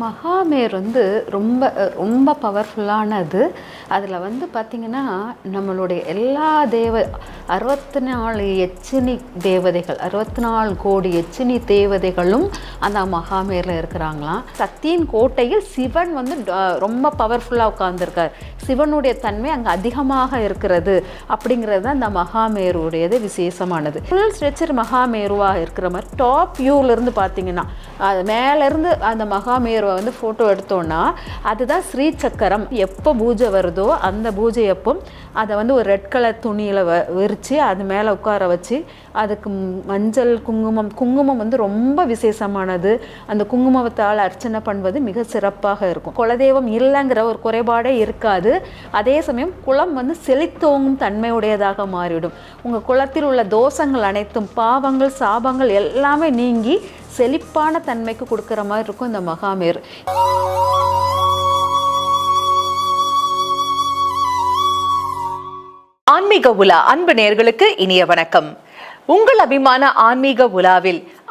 மகாமேர் வந்து ரொம்ப ரொம்ப பவர்ஃபுல்லானது அதில் வந்து பார்த்திங்கன்னா நம்மளுடைய எல்லா தேவ அறுபத்தி நாலு எச்சினி தேவதைகள் அறுபத்தி நாலு கோடி எச்சினி தேவதைகளும் அந்த மகாமேரில் இருக்கிறாங்களாம். சத்தியின் கோட்டையில் சிவன் வந்து ட- ரொம்ப பவர்ஃபுல்லாக உட்காந்துருக்கார் சிவனுடைய தன்மை அங்கே அதிகமாக இருக்கிறது அப்படிங்கிறது தான் அந்த மகாமேருடையது விசேஷமானது. ஃபுல் ஸ்ட்ரெச்சர் மகாமேருவாக இருக்கிற மாதிரி டாப் வியூவிலேருந்து பார்த்தீங்கன்னா அது மேலேருந்து அந்த மகாமேருவை வந்து ஃபோட்டோ எடுத்தோன்னா அதுதான் ஸ்ரீ சக்கரம் எப்போ பூஜை வருதோ அந்த பூஜை எப்போ அதை வந்து ஒரு ரெட் கலர் துணியில் வ விரித்து அது மேலே உட்கார வச்சு அதுக்கு மஞ்சள் குங்குமம் குங்குமம் வந்து ரொம்ப விசேஷமானது. அந்த குங்குமத்தால் அர்ச்சனை பண்ணுவது மிக சிறப்பாக இருக்கும். குலதெய்வம் இல்லைங்கிற ஒரு குறைபாடே இருக்காது. அதே சமயம் குளம் வந்து செழித்தோங்கும் தன்மையுடையதாக மாறிவிடும். உங்கள் குளத்தில் உள்ள தோஷங்கள் அனைத்தும் பாவங்கள் சாபங்கள் எல்லாமே நீங்கி செழிப்பான தன்மைக்கு கொடுக்குற மாதிரி இருக்கும் இந்த மகாமேர். ஆன்மீக உலா அன்பு நேர்களுக்கு இனிய வணக்கம். உங்கள் அபிமான ஆன்மீக உலாவில்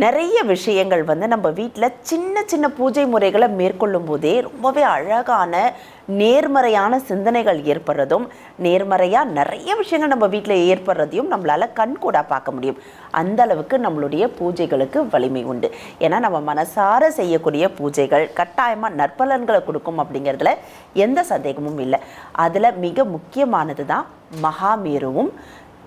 நிறைய விஷயங்கள் வந்து நம்ம வீட்டில் சின்ன சின்ன பூஜை முறைகளை மேற்கொள்ளும் போதே ரொம்பவே அழகான நேர்மறையான சிந்தனைகள் ஏற்படுறதும் நேர்மறையாக நிறைய விஷயங்கள் நம்ம வீட்டில் ஏற்படுறதையும் நம்மளால் கண்கூடாக பார்க்க முடியும். அந்த அளவுக்கு நம்மளுடைய பூஜைகளுக்கு வலிமை உண்டு. ஏன்னா நம்ம மனசார செய்யக்கூடிய பூஜைகள் கட்டாயமாக நற்பலன்களை கொடுக்கும் அப்படிங்கிறதுல எந்த சந்தேகமும் இல்லை. அதில் மிக முக்கியமானது தான் மகாமேருவும்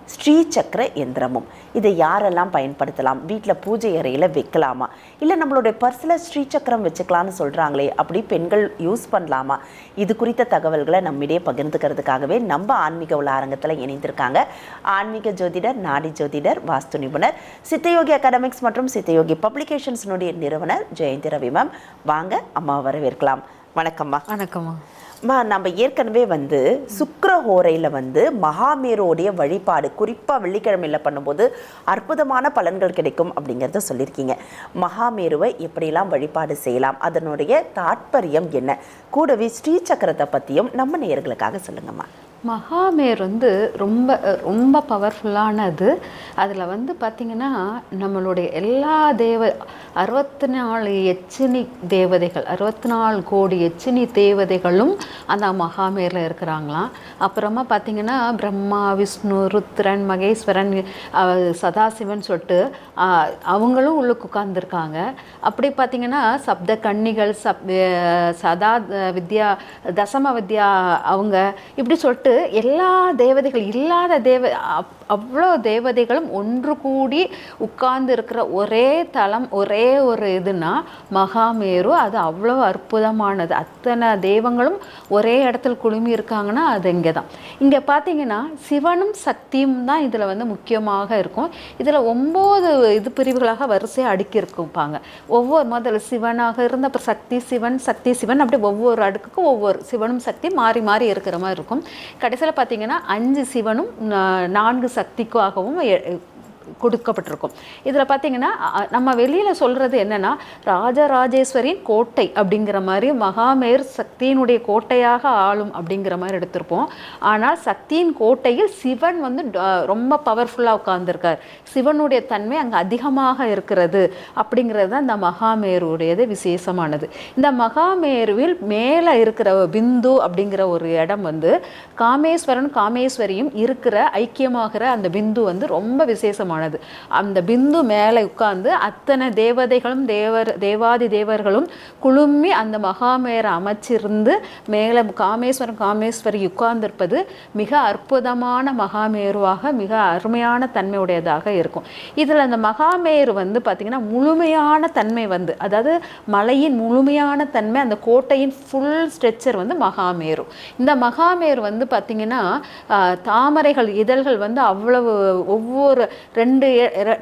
ஸ்ரீ சக்கர எந்திரமும். இதை யாரெல்லாம் பயன்படுத்தலாம்? வீட்டில் பூஜை அறையில் வைக்கலாமா? இல்லை நம்மளுடைய பர்ஸில் ஸ்ரீ சக்கரம் வச்சுக்கலாம்னு சொல்கிறாங்களே அப்படி பெண்கள் யூஸ் பண்ணலாமா? இது குறித்த தகவல்களை நம்மிடையே பகிர்ந்துக்கிறதுக்காகவே நம்ம ஆன்மீக உலாரங்கத்தில் அரங்கத்தில் இணைந்திருக்காங்க. ஆன்மீக ஜோதிடர் நாடி ஜோதிடர் வாஸ்து நிபுணர் சித்தயோகி அகாடமிக்ஸ் மற்றும் சித்தயோகி பப்ளிகேஷன்ஸ்னுடைய நிறுவனர் ஜெயந்தி ரவி மேம் வாங்க அம்மா வரவேற்கலாம். வணக்கம்மா. வணக்கம்மா. நம்ம ஏற்கனவே வந்து சுக்கிரஹோரையில் வந்து மகாமேரோடைய வழிபாடு குறிப்பாக வெள்ளிக்கிழமையில் பண்ணும்போது அற்புதமான பலன்கள் கிடைக்கும் அப்படிங்கிறத சொல்லியிருக்கீங்க. மகாமேருவை எப்படியெல்லாம் வழிபாடு செய்யலாம்? அதனுடைய தாற்பயம் என்ன? கூடவே ஸ்ரீ சக்கரத்தை பற்றியும் நம்ம நேயர்களுக்காக சொல்லுங்கம்மா. மகாமேர் வந்து ரொம்ப ரொம்ப பவர்ஃபுல்லானது அதில் வந்து பார்த்திங்கன்னா நம்மளுடைய எல்லா தேவ அறுபத்தி நாலு எச்சினி தேவதைகள் அறுபத்தி நாலு கோடி எச்சினி தேவதைகளும் அந்த மகாமேரில் இருக்கிறாங்களாம். அப்புறமா பார்த்திங்கன்னா பிரம்மா விஷ்ணு ருத்ரன் மகேஸ்வரன் சதாசிவன் சொல்லிட்டு அவங்களும் உள்ளுக்கு உட்கார்ந்துருக்காங்க. அப்படி பார்த்திங்கன்னா சப்த கன்னிகள் சப் சதா வித்யா தசம வித்யா அவங்க இப்படி சொல்லிட்டு எல்லா தேவதைகள் இல்லாத தேவ அப்- அவ்வளோ தேவதைகளும் ஒன்று கூடி உட்கார்ந்து இருக்கிற ஒரே தலம் ஒரே ஒரு இதுனா மகாமேரு. அது அவ்வளோ அற்புதமானது. அத்தனை தெய்வங்களும் ஒரே இடத்துல குழுமி இருக்காங்கன்னா அது இங்கே தான் இங்கே பார்த்தீங்கன்னா சிவனும் சக்தியும் தான் இதில் வந்து முக்கியமாக இருக்கும். இதில் ஒம்பது இது பிரிவுகளாக வரிசையாக அடுக்கி இருப்பாங்க ஒவ்வொரு முதல்ல சிவனாக இருந்த அப்புறம் சக்தி சிவன் சக்தி சிவன் அப்படி ஒவ்வொரு அடுக்குக்கும் ஒவ்வொரு சிவனும் சக்தி மாறி மாறி இருக்கிற மாதிரி இருக்கும். கடைசியில் பார்த்தீங்கன்னா அஞ்சு சிவனும் நான்கு சக்திக்காகவும் கொடுக்கப்பட்டிருக்கும். இதில் பார்த்தீங்கன்னா நம்ம வெளியில் சொல்கிறது என்னென்னா ராஜராஜேஸ்வரின் கோட்டை அப்படிங்கிற மாதிரி மகாமேர் சக்தியினுடைய கோட்டையாக ஆளும் அப்படிங்கிற மாதிரி எடுத்திருப்போம். ஆனால் சக்தியின் கோட்டையில் சிவன் வந்து ட- ரொம்ப பவர்ஃபுல்லாக உட்கார்ந்துருக்கார். சிவனுடைய தன்மை அங்கே அதிகமாக இருக்கிறது அப்படிங்கிறது தான் இந்த மகாமேருடையது விசேஷமானது. இந்த மகாமேருவில் மேலே இருக்கிற பிந்து அப்படிங்கிற ஒரு இடம் வந்து காமேஸ்வரன் காமேஸ்வரியும் இருக்கிற ஐக்கியமாகிற அந்த பிந்து வந்து ரொம்ப விசேஷமானது. விசேஷமானது அந்த பிந்து மேலே உட்கார்ந்து அத்தனை தேவதைகளும் தேவர் தேவாதி தேவர்களும் குழுமி அந்த மகாமேரை அமைச்சிருந்து மேலே காமேஸ்வரம் காமேஸ்வரி உட்கார்ந்திருப்பது மிக அற்புதமான மகாமேருவாக மிக அருமையான தன்மையுடையதாக இருக்கும். இதில் அந்த மகாமேரு வந்து பார்த்திங்கன்னா முழுமையான தன்மை வந்து அதாவது மலையின் முழுமையான தன்மை அந்த கோட்டையின் ஃபுல் ஸ்ட்ரெச்சர் வந்து மகாமேரு. இந்த மகாமேரு வந்து பார்த்திங்கன்னா தாமரைகள் இதழ்கள் வந்து அவ்வளவு ஒவ்வொரு ரெண்டு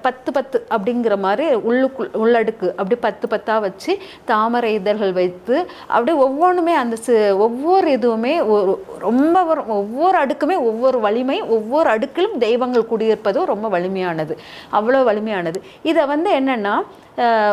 பத்து பத்து அப்படிங்கிற மாதிரி உள்ளுக்குள் உள்ளடுக்கு அப்படி பத்து பத்தாக வச்சு தாமரை இதழ்கள் வைத்து அப்படியே ஒவ்வொன்றுமே அந்த சி- ஒவ்வொரு இதுவுமே ஒரு ரொம்ப ஒவ்வொரு அடுக்குமே ஒவ்வொரு வலிமை ஒவ்வொரு அடுக்கிலும் தெய்வங்கள் குடியிருப்பதும் ரொம்ப வலிமையானது. அவ்வளோ வலிமையானது. இதை வந்து என்னென்னா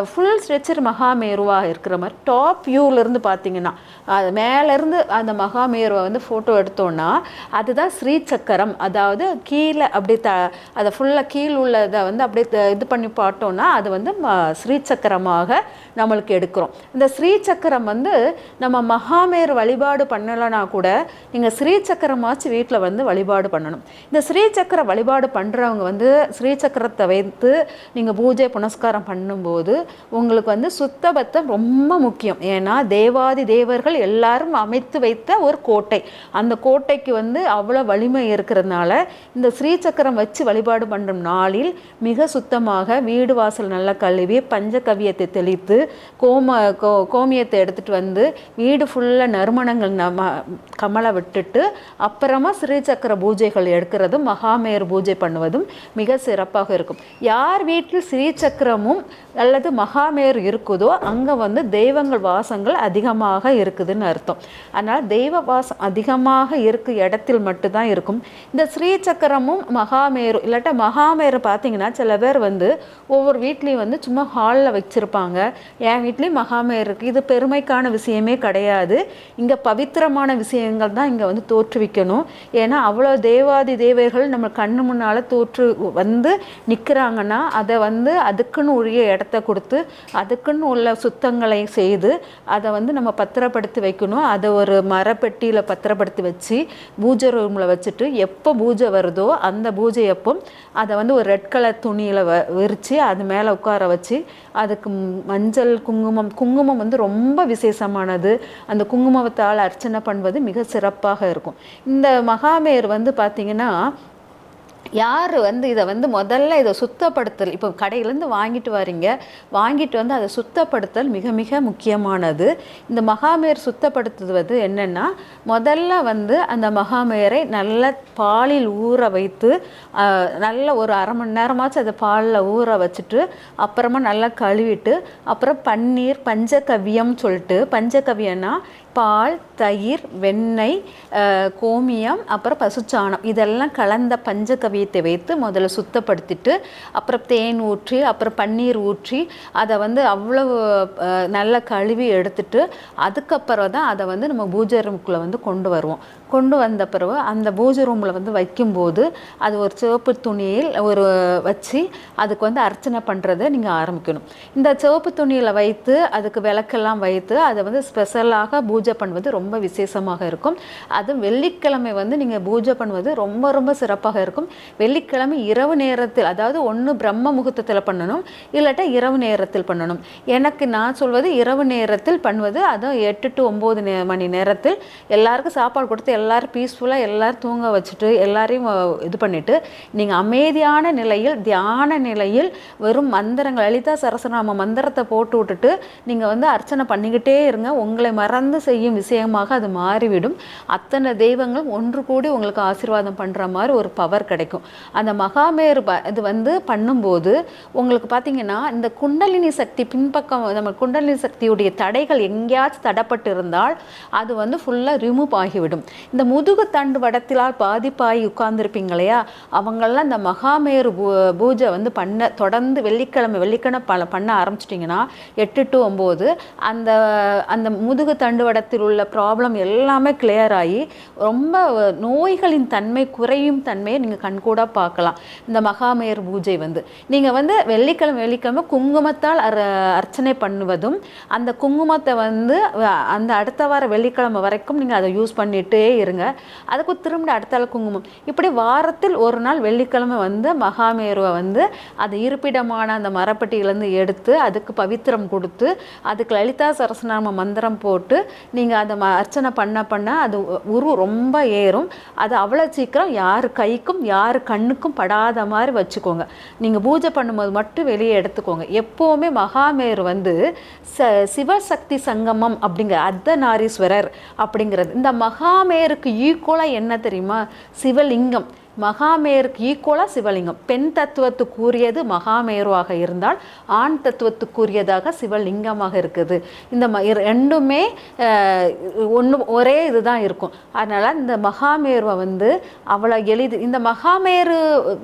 ஃபுல் ஸ்ட்ரெச்சர் மகாமேருவாக இருக்கிற மாதிரி டாப் வியூவிலேருந்து பார்த்தீங்கன்னா அது மேலேருந்து அந்த மகாமேருவை வந்து ஃபோட்டோ எடுத்தோன்னா அதுதான் ஸ்ரீசக்கரம். அதாவது கீழே அப்படி த அதை ஃபுல்லாக கீழ் உள்ளதை வந்து அப்படியே த- இது பண்ணி பார்த்தோன்னா அது வந்து ம- ஸ்ரீசக்கரமாக நம்மளுக்கு எடுக்கிறோம். இந்த ஸ்ரீசக்கரம் வந்து நம்ம மகாமேரு வழிபாடு பண்ணலைன்னா கூட நீங்கள் ஸ்ரீசக்கரமாச்சு வீட்டில் வந்து வழிபாடு பண்ணணும். இந்த ஸ்ரீசக்கர வழிபாடு பண்ணுறவங்க வந்து ஸ்ரீசக்கரத்தை வைத்து நீங்கள் பூஜை புனஸ்காரம் பண்ணும்போது போது உங்களுக்கு வந்து சுத்தபத்தம் ரொம்ப முக்கியம். ஏன்னா தேவாதி தேவர்கள் எல்லாரும் அமைத்து வைத்த ஒரு கோட்டை. அந்த கோட்டைக்கு வந்து அவ்வளோ வலிமை இருக்கிறதுனால இந்த ஸ்ரீசக்கரம் வச்சு வழிபாடு பண்ணும் நாளில் மிக சுத்தமாக வீடு வாசல் நல்லா கழுவி பஞ்சகவியத்தை தெளித்து கோம கோ கோமியத்தை எடுத்துகிட்டு வந்து வீடு ஃபுல்லாக நறுமணங்கள் நம்ம கமலை விட்டுட்டு அப்புறமா ஸ்ரீசக்கர பூஜைகள் எடுக்கிறதும் மகாமேயர் பூஜை பண்ணுவதும் மிக சிறப்பாக இருக்கும். யார் வீட்டில் ஸ்ரீசக்கரமும் அல்லது மகாமேர் இருக்குதோ அங்கே வந்து தெய்வங்கள் வாசங்கள் அதிகமாக இருக்குதுன்னு அர்த்தம். அதனால் தெய்வ வாசம் அதிகமாக இருக்கு இடத்தில் மட்டும்தான் இருக்கும். இந்த ஸ்ரீசக்கரமும் மகாமேரு இல்லாட்டா மகாமேரு பார்த்தீங்கன்னா சில பேர் வந்து ஒவ்வொரு வீட்லேயும் வந்து சும்மா ஹாலில் வச்சுருப்பாங்க. என் வீட்லேயும் மகாமேர் இருக்குது இது பெருமைக்கான விஷயமே கிடையாது. இங்கே பவித்திரமான விஷயங்கள் தான் இங்கே வந்து தோற்றுவிக்கணும். ஏன்னா அவ்வளோ தேவாதி தேவர்கள் நம்ம கண்ணு முன்னால் தோற்று வந்து நிற்கிறாங்கன்னா அதை வந்து அதுக்குன்னு உரிய இடத்த கொடுத்து அதுக்குன்னு உள்ள சுத்தங்களை செய்து அதை வந்து நம்ம பத்திரப்படுத்தி வைக்கணும். அதை ஒரு மரப்பெட்டியில் பத்திரப்படுத்தி வச்சு பூஜை ரூமில் வச்சுட்டு எப்போ பூஜை வருதோ அந்த பூஜை எப்போ அதை வந்து ஒரு ரெட் கலர் துணியில் வ விரித்து அது மேலே உட்கார வச்சு அதுக்கு மஞ்சள் குங்குமம் குங்குமம் வந்து ரொம்ப விசேஷமானது. அந்த குங்குமத்தால் அர்ச்சனை பண்ணுவது மிக சிறப்பாக இருக்கும். இந்த மகாமேர் வந்து பார்த்திங்கன்னா யார் வந்து இதை வந்து முதல்ல இதை சுத்தப்படுத்தல் இப்போ கடையிலேருந்து வாங்கிட்டு வரீங்க. வாங்கிட்டு வந்து அதை சுத்தப்படுத்தல் மிக மிக முக்கியமானது. இந்த மகாமேர் சுத்தப்படுத்துவது என்னென்னா முதல்ல வந்து அந்த மகாமேரை நல்ல பாலில் ஊற வைத்து நல்ல ஒரு அரை மணி நேரமாச்சும் அதை பாலில் ஊற வச்சுட்டு அப்புறமா நல்லா கழுவிட்டு அப்புறம் பன்னீர் பஞ்சகவியம் சொல்லிட்டு பஞ்சகவியம்னா பால் தயிர் வெண்ணெய் கோமியம் அப்புறம் பசுச்சாணம். இதெல்லாம் கலந்த பஞ்சகவியத்தை வைத்து முதல்ல சுத்தப்படுத்திட்டு அப்புறம் தேன் ஊற்றி அப்புறம் பன்னீர் ஊற்றி அதை வந்து அவ்வளவு நல்லா கழுவி எடுத்துட்டு அதுக்கப்புறம் தான் அதை வந்து நம்ம பூஜை ரூமுக்குள்ளே வந்து கொண்டு வருவோம். கொண்டு வந்த பிறகு அந்த பூஜை ரூமில் வந்து வைக்கும்போது அது ஒரு சிவப்பு துணியில் ஒரு வச்சு அதுக்கு வந்து அர்ச்சனை பண்ணுறதை நீங்கள் ஆரம்பிக்கணும். இந்த சிவப்பு துணியில் வைத்து அதுக்கு விளக்கெல்லாம் வைத்து அதை வந்து ஸ்பெஷலாக பூஜை பண்ணுவது ரொம்ப விசேஷமாக இருக்கும். அது வெள்ளிக்கிழமை வந்து நீங்கள் பூஜை பண்ணுவது ரொம்ப ரொம்ப சிறப்பாக இருக்கும். வெள்ளிக்கிழமை இரவு நேரத்தில் அதாவது ஒன்று பிரம்ம முகூர்த்தத்தில் பண்ணணும் இல்லாட்டா இரவு நேரத்தில் பண்ணணும். எனக்கு நான் சொல்வது இரவு நேரத்தில் பண்ணுவது அதுவும் எட்டு டு ஒம்பது மணி நேரத்தில். எல்லாருக்கும் சாப்பாடு கொடுத்து எல்லோரும் பீஸ்ஃபுல்லாக எல்லோரும் தூங்க வச்சுட்டு எல்லாரையும் இது பண்ணிவிட்டு நீங்கள் அமைதியான நிலையில் தியான நிலையில் வெறும் மந்திரங்கள் லலிதா சரசநாம மந்திரத்தை போட்டு விட்டுட்டு நீங்கள் வந்து அர்ச்சனை பண்ணிக்கிட்டே இருங்க. உங்களை மறந்து செய்யும் விஷயமாக அது மாறிவிடும். அத்தனை தெய்வங்களும் ஒன்று கூடி உங்களுக்கு ஆசீர்வாதம் பண்ணுற மாதிரி ஒரு பவர் கிடைக்கும். அந்த மகாமேரு ப இது வந்து பண்ணும்போது உங்களுக்கு பார்த்தீங்கன்னா இந்த குண்டலினி சக்தி பின்பக்கம் நம்ம குண்டலினி சக்தியுடைய தடைகள் எங்கேயாச்சும் தடப்பட்டு இருந்தால் அது வந்து ஃபுல்லாக ரிமூவ் ஆகிவிடும். இந்த முதுகு தண்டு வடத்திலால் பாதிப்பாகி உட்கார்ந்துருப்பீங்க இல்லையா? இந்த மகாமேரு பூ பூஜை வந்து பண்ண தொடர்ந்து வெள்ளிக்கிழமை வெள்ளிக்கிழமை ப பண்ண ஆரம்பிச்சிட்டிங்கன்னா எட்டு டு ஒம்பது அந்த அந்த முதுகு தண்டு வடத்தில் உள்ள ப்ராப்ளம் எல்லாமே கிளியர் ஆகி ரொம்ப நோய்களின் தன்மை குறையும் தன்மையை நீங்கள் கண்கூட பார்க்கலாம். இந்த மகாமேர் பூஜை வந்து. நீங்கள் வந்து வெள்ளிக்கிழமை வெள்ளிக்கிழமை குங்குமத்தால் அர அர்ச்சனை பண்ணுவதும் அந்த குங்குமத்தை வந்து அந்த அடுத்த வார வெள்ளிக்கிழமை வரைக்கும் நீங்கள் அதை யூஸ் பண்ணிகிட்டே இருங்க. அதுக்கு திரும்ப அடுத்த நாள் குங்குமம். இப்படி வாரத்தில் ஒரு நாள் வெள்ளிக்கிழமை வந்து மகாமேருவை வந்து அது இருப்பிடமான அந்த மரப்பட்டியிலேருந்து எடுத்து அதுக்கு பவித்திரம் கொடுத்து அதுக்கு லலிதா சரஸ்நாம மந்திரம் போட்டு நீங்கள் அதை ம அர்ச்சனை பண்ண பண்ண அது உரு ரொம்ப ஏறும். அது அவ்வளோ சீக்கிரம் யார் கைக்கும் யார் கண்ணுக்கும் படாத மாதிரி வச்சுக்கோங்க. நீங்கள் பூஜை பண்ணும்போது மட்டும் வெளியே எடுத்துக்கோங்க. எப்போவுமே மகாமேரு வந்து ச சிவசக்தி சங்கமம் அப்படிங்கிற அர்த்தநாரீஸ்வரர் அப்படிங்கிறது. இந்த மகாமேருக்கு ஈக்குவலாக என்ன தெரியுமா? சிவலிங்கம். மகாமேருக்கு ஈக்குவலாக சிவலிங்கம். பெண் தத்துவத்துக்குரியது மகாமேருவாக இருந்தால் ஆண் தத்துவத்துக்குரியதாக சிவலிங்கமாக இருக்குது. இந்த ம ரெண்டுமே ஒன்று ஒரே இதுதான் இருக்கும். அதனால் இந்த மகாமேருவை வந்து அவ்வளோ எளிது இந்த மகாமேரு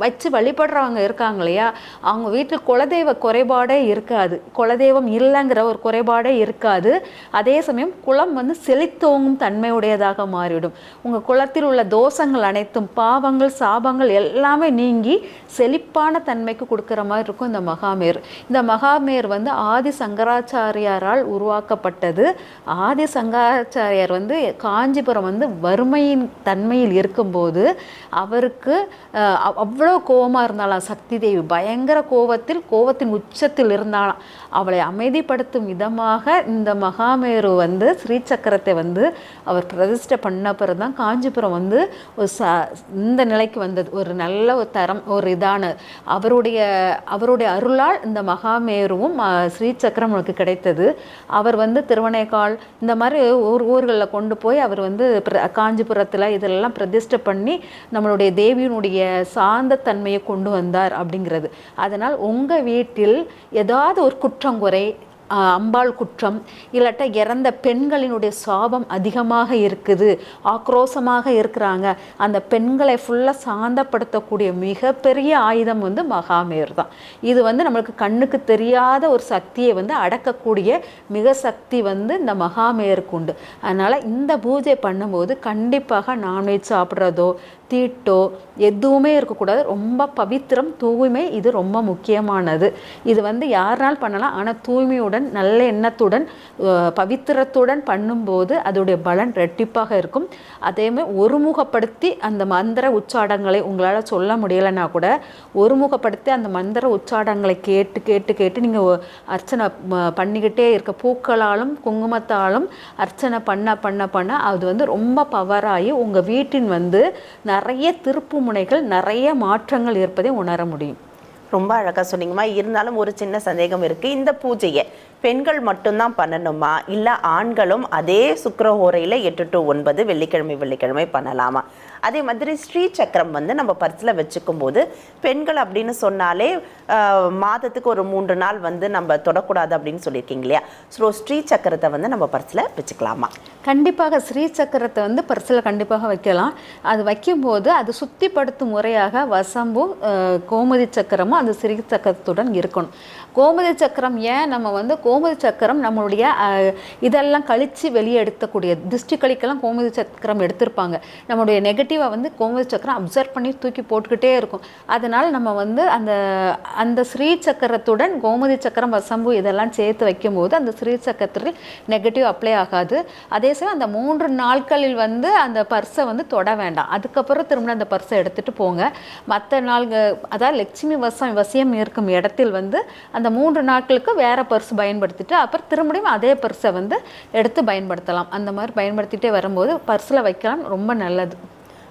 வச்சு வழிபடுறவங்க இருக்காங்க இல்லையா? அவங்க வீட்டில் குலதெய்வ குறைபாடே இருக்காது. குலதெய்வம் இல்லைங்கிற ஒரு குறைபாடே இருக்காது. அதே சமயம் குளம் வந்து செழித்தோங்கும் தன்மையுடையதாக மாறிவிடும். உங்கள் குளத்தில் உள்ள தோஷங்கள் அனைத்தும் பாவங்கள் சாபங்கள் எல்லாமே நீங்கி செழிப்பான தன்மைக்கு கொடுக்குற மாதிரி இருக்கும் இந்த மகாமேர். இந்த மகாமேர் வந்து ஆதி சங்கராச்சாரியாரால் உருவாக்கப்பட்டது. ஆதி சங்கராச்சாரியார் வந்து காஞ்சிபுரம் வந்து வறுமையின் தன்மையில் இருக்கும்போது அவருக்கு அவ்- அவ்வளோ கோபமாக இருந்தாலாம் சக்தி தேவி பயங்கர கோபத்தில் கோபத்தின் உச்சத்தில் இருந்தாலாம் அவளை அமைதிப்படுத்தும் விதமாக இந்த மகாமேரு வந்து ஸ்ரீசக்கரத்தை வந்து அவர் பிரதிஷ்டை பண்ண பிறகு தான் காஞ்சிபுரம் வந்து ஒரு ச இந்த நிலை நிலைக்கு வந்தது. ஒரு நல்ல ஒரு தரம் ஒரு இதான அவருடைய அவருடைய அருளால் இந்த மகாமேருவும் ஸ்ரீ ஸ்ரீசக்கரம் நமக்கு கிடைத்தது. அவர் வந்து திருவனைக்கால் இந்த மாதிரி ஊர் ஊர்களில் கொண்டு போய் அவர் வந்து பிர- காஞ்சிபுரத்தில் இதெல்லாம் பிரதிஷ்டை பண்ணி நம்மளுடைய தேவியினுடைய சாந்த தன்மையை கொண்டு வந்தார் அப்படிங்கிறது. அதனால் உங்கள் வீட்டில் ஏதாவது ஒரு குற்றங்குறை அம்பாள் குற்றம் இல்லாட்டா இறந்த பெண்களினுடைய சாபம் அதிகமாக இருக்குது ஆக்ரோஷமாக இருக்கிறாங்க. அந்த பெண்களை ஃபுல்லாக சாந்தப்படுத்தக்கூடிய மிகப்பெரிய ஆயுதம் வந்து மகாமேர் தான். இது வந்து நம்மளுக்கு கண்ணுக்கு தெரியாத ஒரு சக்தியை வந்து அடக்கக்கூடிய மிக சக்தி வந்து இந்த மகாமேருக்கு உண்டு. அதனால் இந்த பூஜை பண்ணும்போது கண்டிப்பாக நான்வெஜ் சாப்பிட்றதோ தீட்டோ எதுவுமே இருக்கக்கூடாது. ரொம்ப பவித்திரம் தூய்மை இது ரொம்ப முக்கியமானது. இது வந்து யாருனாலும் பண்ணலாம்? ஆனால் தூய்மையுடன் நல்ல எண்ணத்துடன் பவித்திரத்துடன் பண்ணும்போது அதோடைய பலன் ரெட்டிப்பாக இருக்கும். அதேமாதிரி ஒருமுகப்படுத்தி அந்த மந்திர உச்சாடங்களை உங்களால் சொல்ல முடியலைன்னா கூட ஒருமுகப்படுத்தி அந்த மந்திர உச்சாடங்களை கேட்டு கேட்டு கேட்டு நீங்கள் அர்ச்சனை பண்ணிக்கிட்டே இருக்க பூக்களாலும் குங்குமத்தாலும் அர்ச்சனை பண்ண பண்ண பண்ண அது வந்து ரொம்ப பவராகி உங்கள் வீட்டின் வந்து நிறைய திருப்பு முனைகள் நிறைய மாற்றங்கள் இருப்பதை உணர முடியும். ரொம்ப அழகா சொன்னீங்கம்மா. இருந்தாலும் ஒரு சின்ன சந்தேகம் இருக்கு. இந்த பூஜையை பெண்கள் மட்டும்தான் பண்ணணுமா? இல்லை ஆண்களும் அதே சுக்கரஹோரையில் எட்டு டு ஒன்பது வெள்ளிக்கிழமை வெள்ளிக்கிழமை பண்ணலாமா? அதே மாதிரி ஸ்ரீ சக்கரம் வந்து நம்ம பர்ஸில் வச்சுக்கும் போது பெண்கள் அப்படின்னு சொன்னாலே மாதத்துக்கு ஒரு மூன்று நாள் வந்து நம்ம தொடக்கூடாது அப்படின்னு சொல்லியிருக்கீங்க இல்லையா? ஸோ ஸ்ரீ சக்கரத்தை வந்து நம்ம பர்ஸில் வச்சுக்கலாமா? கண்டிப்பாக ஸ்ரீ சக்கரத்தை வந்து பர்ஸில் கண்டிப்பாக வைக்கலாம். அது வைக்கும்போது அது சுத்திப்படுத்தும் முறையாக வசம்பும் கோமதி சக்கரமும் அந்த ஸ்ரீ சக்கரத்துடன் இருக்கணும். கோமதி சக்கரம் ஏன் நம்ம வந்து கோமதி சக்கரம் நம்மளுடைய இதெல்லாம் கழித்து வெளியே எடுத்தக்கூடிய திருஷ்டி கழிக்கெல்லாம் கோமதி சக்கரம் எடுத்திருப்பாங்க. நம்மளுடைய நெகட்டிவாக வந்து கோமதி சக்கரம் அப்சர்வ் பண்ணி தூக்கி போட்டுக்கிட்டே இருக்கும். அதனால் நம்ம வந்து அந்த அந்த ஸ்ரீ சக்கரத்துடன் கோமதி சக்கரம் வசம்பு இதெல்லாம் சேர்த்து வைக்கும்போது அந்த ஸ்ரீ சக்கரத்தில் நெகட்டிவ் அப்ளை ஆகாது. அதே சமயம் அந்த மூன்று நாட்களில் வந்து அந்த பர்ஸை வந்து தொட வேண்டாம். அதுக்கப்புறம் திரும்ப அந்த பர்ஸை எடுத்துகிட்டு போங்க. மற்ற நாள்கள் அதாவது லட்சுமி வசம் வசியம் இருக்கும் இடத்தில் வந்து அந்த மூன்று நாட்களுக்கு வேறு பர்ஸ் பயன்படுத்திட்டு அப்புறம் திரும்பியும் அதே பர்ஸை வந்து எடுத்து பயன்படுத்தலாம். அந்த மாதிரி பயன்படுத்திகிட்டே வரும்போது பர்ஸில் வைக்கலாம் ரொம்ப நல்லது.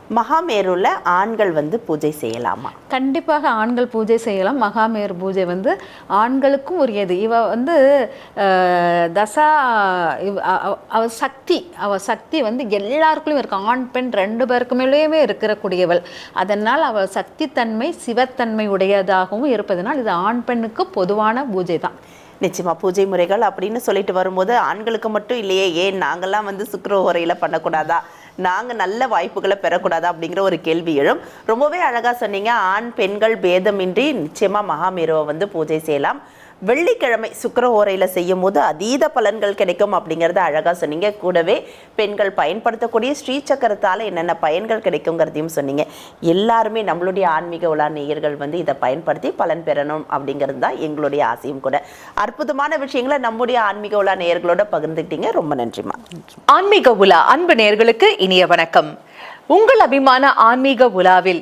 மகாமேருல ஆண்கள் வந்து பூஜை செய்யலாமா? கண்டிப்பாக ஆண்கள் பூஜை செய்யலாம். மகாமேரு பூஜை வந்து ஆண்களுக்கும் உரியது. இவ வந்து தசா அவ- சக்தி அவ சக்தி வந்து எல்லாருக்குள்ளேயும் இருக்கு. ஆண் பெண் ரெண்டு பேருக்குமேலேயுமே இருக்கக்கூடியவள் அதனால் அவள் சக்தி தன்மை சிவத்தன்மை உடையதாகவும் இருப்பதனால் இது ஆண் பெண்ணுக்கு பொதுவான பூஜை தான். நிச்சயமா பூஜை முறைகள் அப்படின்னு சொல்லிட்டு வரும்போது ஆண்களுக்கு மட்டும் இல்லையே ஏன் நாங்கெல்லாம் வந்து சுக்கிரஹோரையில பண்ணக்கூடாதா? நாங்க நல்ல வாய்ப்புகளை பெறக்கூடாதா அப்படிங்கிற ஒரு கேள்வி எழும். ரொம்பவே அழகா சொன்னீங்க. ஆண் பெண்கள் பேதமின்றி நிச்சயமா மகாமேருவை வந்து பூஜை செய்யலாம். வெள்ளிக்கிழமை சுக்கரஹோரையில் செய்யும் போது அதீத பலன்கள் கிடைக்கும் அப்படிங்கிறத அழகாக சொன்னீங்க. கூடவே பெண்கள் பயன்படுத்தக்கூடிய ஸ்ரீ சக்கரத்தால் என்னென்ன பயன்கள் கிடைக்குங்கிறதையும் சொன்னீங்க. எல்லாருமே நம்மளுடைய ஆன்மீக உலா நேயர்கள் வந்து இதை பயன்படுத்தி பலன் பெறணும் அப்படிங்கிறது தான் எங்களுடைய ஆசையும் கூட. அற்புதமான விஷயங்களை நம்முடைய ஆன்மீக உலா நேயர்களோட பகிர்ந்துக்கிட்டீங்க. ரொம்ப நன்றிமா ஆன்மீக உலா அன்பு நேயர்களுக்கு இனிய வணக்கம். உங்கள் அபிமான ஆன்மீக உலாவில்